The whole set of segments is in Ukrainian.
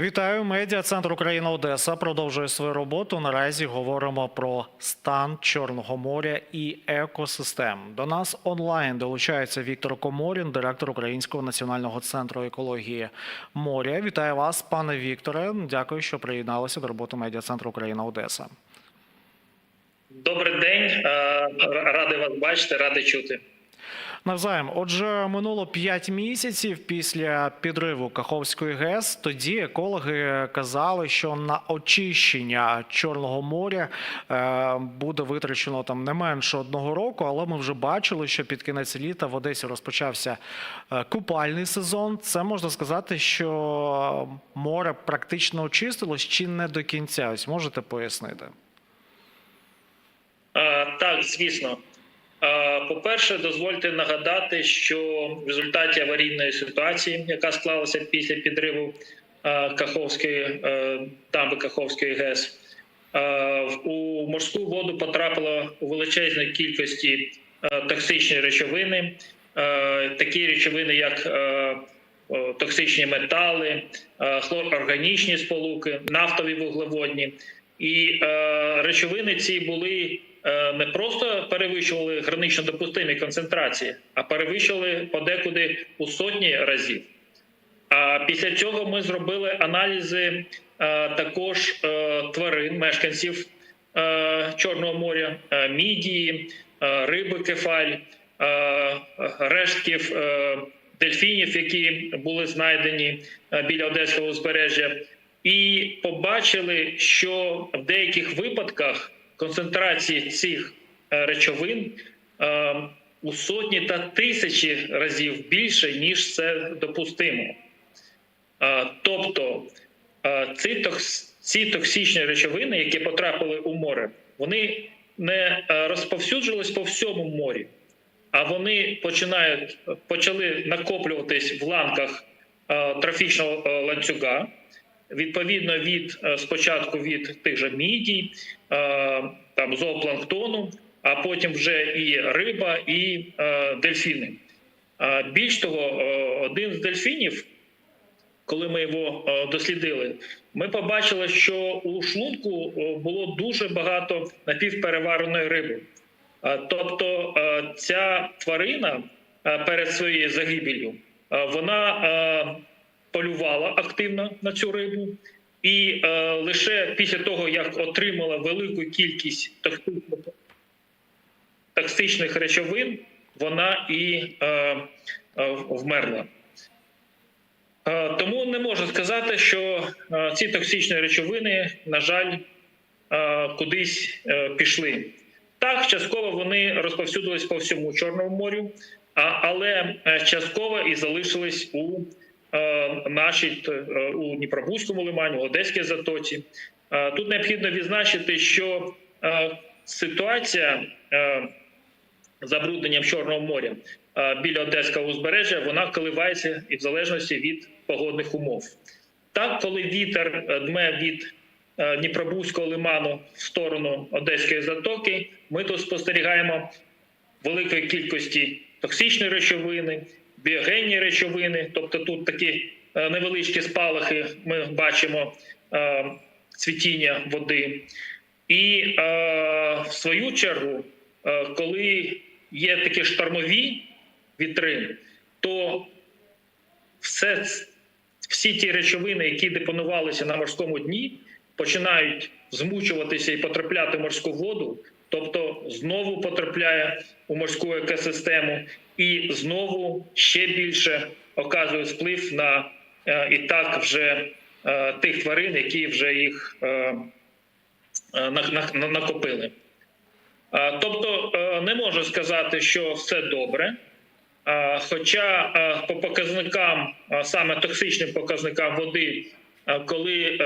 Вітаю, медіа центр Україна Одеса продовжує свою роботу. Наразі говоримо про стан Чорного моря і екосистем. До нас онлайн долучається Віктор Коморін, директор Українського національного центру екології моря. Вітаю вас, пане Вікторе. Дякую, що приєдналися до роботи медіа центру Україна Одеса. Добрий день, Е, радий вас бачити, радий чути. Навзаєм, отже, минуло 5 місяців після підриву Каховської ГЕС. Тоді екологи казали, що на очищення Чорного моря е, буде витрачено там не менше одного року. Але ми вже бачили, що під кінець літа в Одесі розпочався е, купальний сезон. Це можна сказати, що море практично очистилось чи не до кінця. Ось можете пояснити. Е, Так, звісно. По-перше, дозвольте нагадати, що в результаті аварійної ситуації, яка склалася після підриву Каховської дамби Каховської ГЕС, у морську воду потрапило у величезній кількості токсичні речовини, такі речовини, як токсичні метали, хлорорганічні сполуки, нафтові вуглеводні. І речовини ці були не просто перевищували гранично допустимі концентрації, а перевищували подекуди у сотні разів. А після цього ми зробили аналізи е, також е, тварин, мешканців е, Чорного моря, мідії, риби кефаль, рештків дельфінів, які були знайдені біля Одеського узбережжя, і побачили, що в деяких випадках концентрації цих е, речовин е, у сотні та тисячі разів більше, ніж це допустимо. Е, Тобто ці, токсичні речовини, які потрапили у море, вони не розповсюджились по всьому морі, а вони починають почали накоплюватись в ланках трофічного ланцюга. Відповідно від е, спочатку від тих же мідій, е, там зоопланктону, а потім вже і риба, і е, дельфіни. Більш того, один з дельфінів коли ми його дослідили, ми побачили, що у шлунку було дуже багато напівперевареної риби. Тобто ця тварина перед своєю загибелью вона полювала активно на цю рибу, і е, лише після того, як отримала велику кількість токсичних, токсичних речовин, вона і е, е, вмерла. Е, Тому не можу сказати, що е, ці токсичні речовини, на жаль, е, кудись е, пішли. Так, частково вони розповсюдились по всьому Чорному морю, але е, частково і залишились у нашій е, у Дніпробузькому лимані, Одеській затоці. Е, Тут необхідно відзначити, що е, ситуація е, забрудненням Чорного моря е, біля Одеського узбережжя вона коливається і в залежності від погодних умов. Так, коли вітер е, дме від е, Дніпробузького лиману в сторону Одеської затоки, ми тут спостерігаємо великої кількості токсичної речовини, біогенні речовини, тобто тут такі е, невеличкі спалахи ми бачимо е, цвітіння води. І е, в свою чергу, коли є такі штормові вітри, то все, всі ті речовини, які депонувалися на морському дні, починають змучуватися і потрапляти в морську воду, тобто знову потрапляє у морську екосистему, і знову ще більше оказує вплив на е, і так вже е, тих тварин, які вже їх е, на- на- на- накопили. Тобто не можу сказати, що все добре. Хоча по показникам, саме токсичним показникам води, коли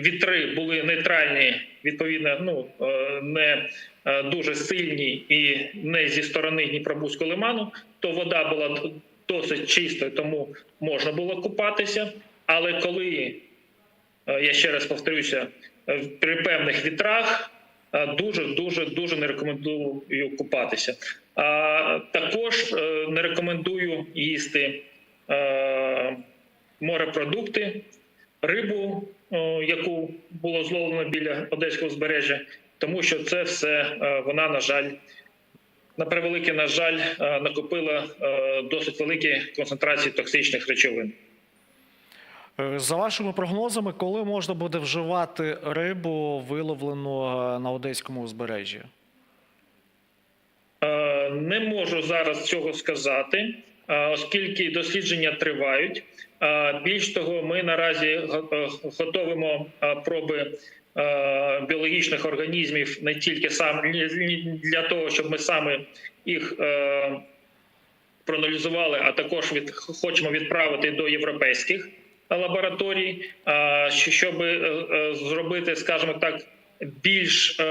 вітри були нейтральні, відповідно, ну е, не е, дуже сильні і не зі сторони Дніпробузького лиману, то вода була досить чистою, тому можна було купатися. Але коли Е, я ще раз повторюся, при певних вітрах дуже дуже дуже не рекомендую купатися. А також не рекомендую їсти морепродукти, рибу, яку було зловлено біля одеського узбережжя, тому що це все е, вона, на жаль, на превеликий, на жаль, е, накопила е, досить великі концентрації токсичних речовин. Е, За вашими прогнозами, коли можна буде вживати рибу, виловлену е, на одеському узбережжі? Е, Не можу зараз цього сказати, е, оскільки дослідження тривають. Е, Більш того, ми наразі е, готовимо е, проби е, біологічних організмів не тільки сам для того, щоб ми саме їх е, проаналізували, а також від хочемо відправити до європейських лабораторій, е, щоб е, е, зробити, скажімо так, більш е,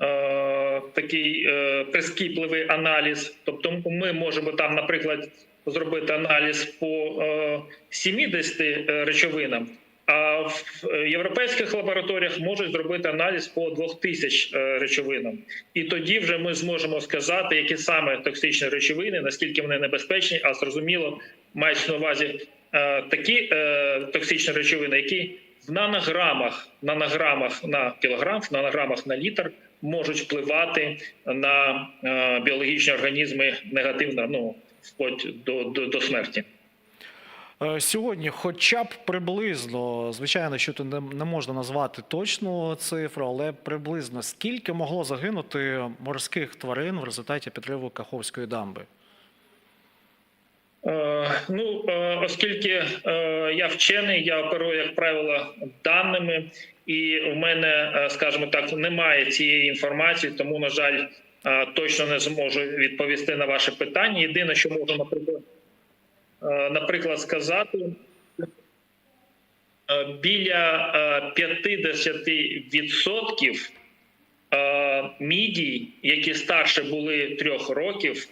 е, такий е, прискіпливий аналіз. Тобто, ми можемо там, наприклад, зробити аналіз по е, 70 речовинам. А в е, європейських лабораторіях можуть зробити аналіз по 2000 е, речовинам, і тоді вже ми зможемо сказати, які саме токсичні речовини, наскільки вони небезпечні, а зрозуміло, мають на увазі е, такі е, токсичні речовини, які в нанограмах, нанограмах на кілограм, в нанограмах на літр можуть впливати на е, біологічні організми негативно, ну вплоть до, до, до смерті. Е, Сьогодні, хоча б приблизно, звичайно, що тут не, можна назвати точну цифру, але приблизно скільки могло загинути морських тварин в результаті підриву Каховської дамби? Е, Ну, оскільки я вчений, я оперую, як правило, даними, і в мене, е, скажімо так, немає цієї інформації, тому, на жаль, е, точно не зможу відповісти на ваше питання. Єдине, що можу, наприклад, е, наприклад, сказати. Біля е, 50% е, мідій, які старше були трьох років,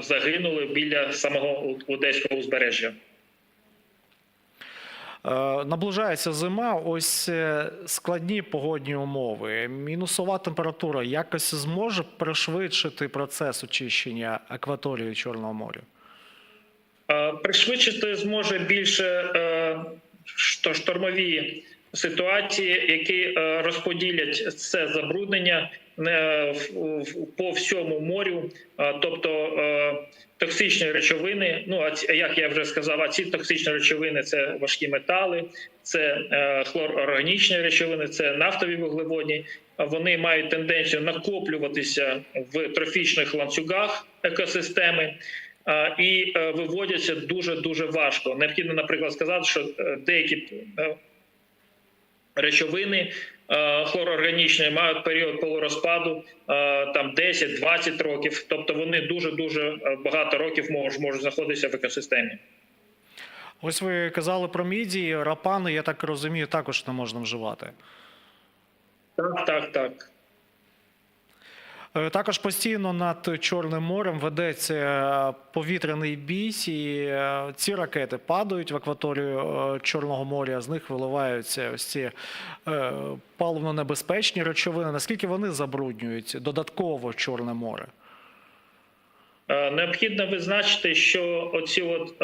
загинули біля самого Одеського узбережжя. Е, Наближається зима, ось е, складні погодні умови. Мінусова температура якось зможе пришвидшити процес очищення акваторії Чорного моря? Е, Пришвидшити зможе більше штормові ситуації, які розподілять це забруднення по всьому морю, тобто е, токсичні речовини. Ну а як я вже сказав, а ці токсичні речовини це важкі метали, це е, хлорорганічні речовини, це нафтові вуглеводні. Вони мають тенденцію накоплюватися в трофічних ланцюгах екосистеми. І е, виводяться дуже дуже важко. Необхідно, наприклад, сказати, що деякі речовини е, хлорорганічні мають період полурозпаду е, там 10-20 років. Тобто вони дуже дуже багато років можуть, можуть знаходитися в екосистемі. Ось ви казали про мідії, рапани, я так розумію, також не можна вживати. Так, так, так. Е, Також постійно над Чорним морем ведеться е, повітряний бій, і е, ці ракети падають в акваторію Чорного моря, з них виливаються ось ці паливно-небезпечні речовини. Наскільки вони забруднюють додатково Чорне море? Необхідно визначити, що оці от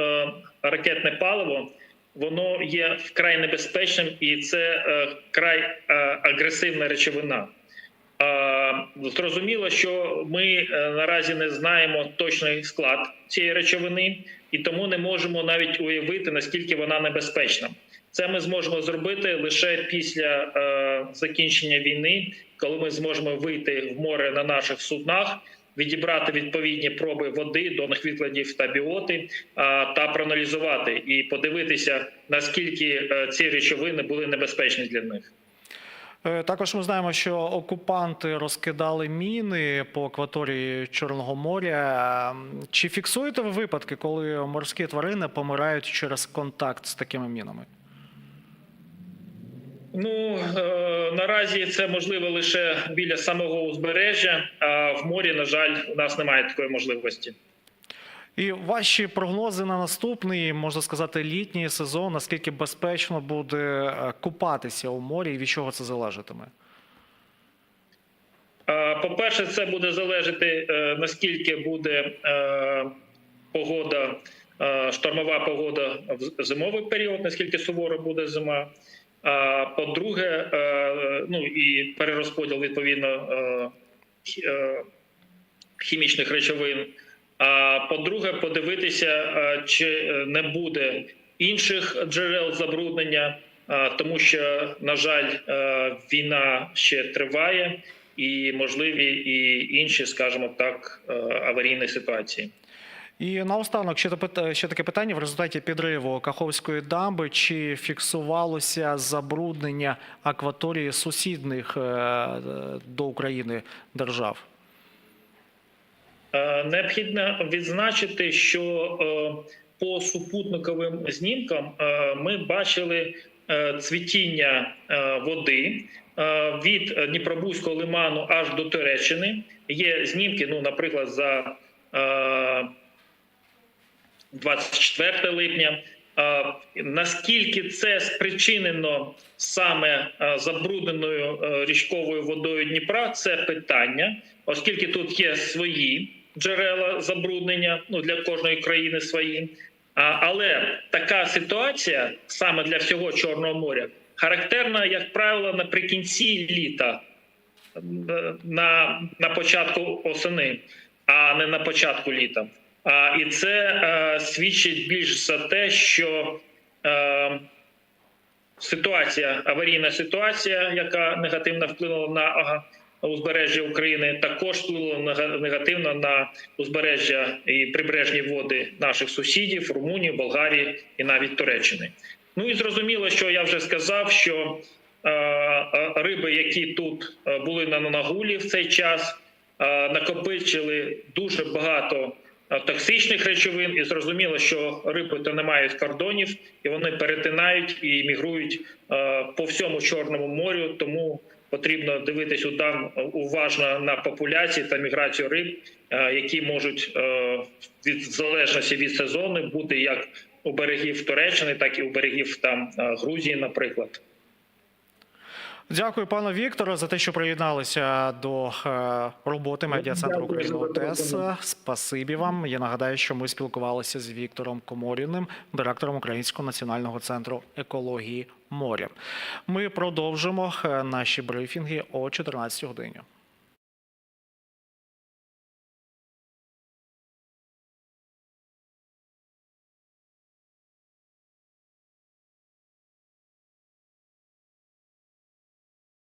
ракетне паливо воно є вкрай небезпечним і це е, вкрай е, агресивна речовина. Е, Зрозуміло, що ми е, наразі не знаємо точний склад цієї речовини, і тому не можемо навіть уявити наскільки вона небезпечна. Це ми зможемо зробити лише після е, закінчення війни, коли ми зможемо вийти в море на наших суднах, відібрати відповідні проби води, донних відкладів та біоти та проаналізувати і подивитися наскільки е, ці речовини були небезпечні для них. Е, Також ми знаємо, що окупанти розкидали міни по акваторії Чорного моря. Ем, Чи фіксуєте ви випадки, коли морські тварини помирають через контакт з такими мінами? Ну е, наразі це можливо лише біля самого узбережжя. А в морі, на жаль, у нас немає такої можливості. І ваші прогнози на наступний, можна сказати, літній сезон, наскільки безпечно буде е, купатися у морі і від чого це залежатиме? Е, По-перше, це буде залежати е, наскільки буде погода штормова погода в зимовий період, наскільки суворо буде зима. А по-друге, ну і перерозподіл відповідно хі- хімічних речовин. А по-друге, подивитися, чи е, не буде інших джерел забруднення, тому що, на жаль, війна ще триває, і можливі і інші, скажімо так, е, аварійні ситуації. І наостанок ще таке питання в результаті підриву Каховської дамби. Чи фіксувалося забруднення акваторії сусідних е, до України держав? Е, Необхідно відзначити, що е, по супутниковим знімкам е, ми бачили цвітіння води від Дніпробузького лиману аж до Туреччини. Є знімки, ну, наприклад, за е, 24 липня. Наскільки це спричинено саме забрудненою річковою водою Дніпра, це питання, оскільки тут є свої джерела забруднення, ну для кожної країни свої. Але така ситуація саме для всього Чорного моря характерна, як правило, наприкінці літа, е, на, на початку осени, а не на початку літа. А, і це е, свідчить більш за те, що е, ситуація, аварійна ситуація, яка негативно вплинула на узбережжя України, також вплинула нега- негативно на узбережжя і прибережні води наших сусідів Румунії, Болгарії і навіть Туреччини. Ну і зрозуміло, що я вже сказав, що е, е, риби, які тут е, були на нагулі в цей час, накопичили дуже багато токсичних речовин, і зрозуміло, що риби то не мають кордонів, і вони перетинають і мігрують по всьому Чорному морю. Тому потрібно дивитись там уважно на популяції та міграцію риб, е, які можуть е, від залежності від сезону бути як у берегів Туреччини, так і у берегів там е, Грузії, наприклад. Дякую, пане Віктору, за те, що приєдналися до е, роботи медіа центру України ОТС. Спасибі вам. Я нагадаю, що ми спілкувалися з Віктором Коморіним, директором Українського національного центру екології моря. Ми продовжимо е, наші брифінги о 14 годині.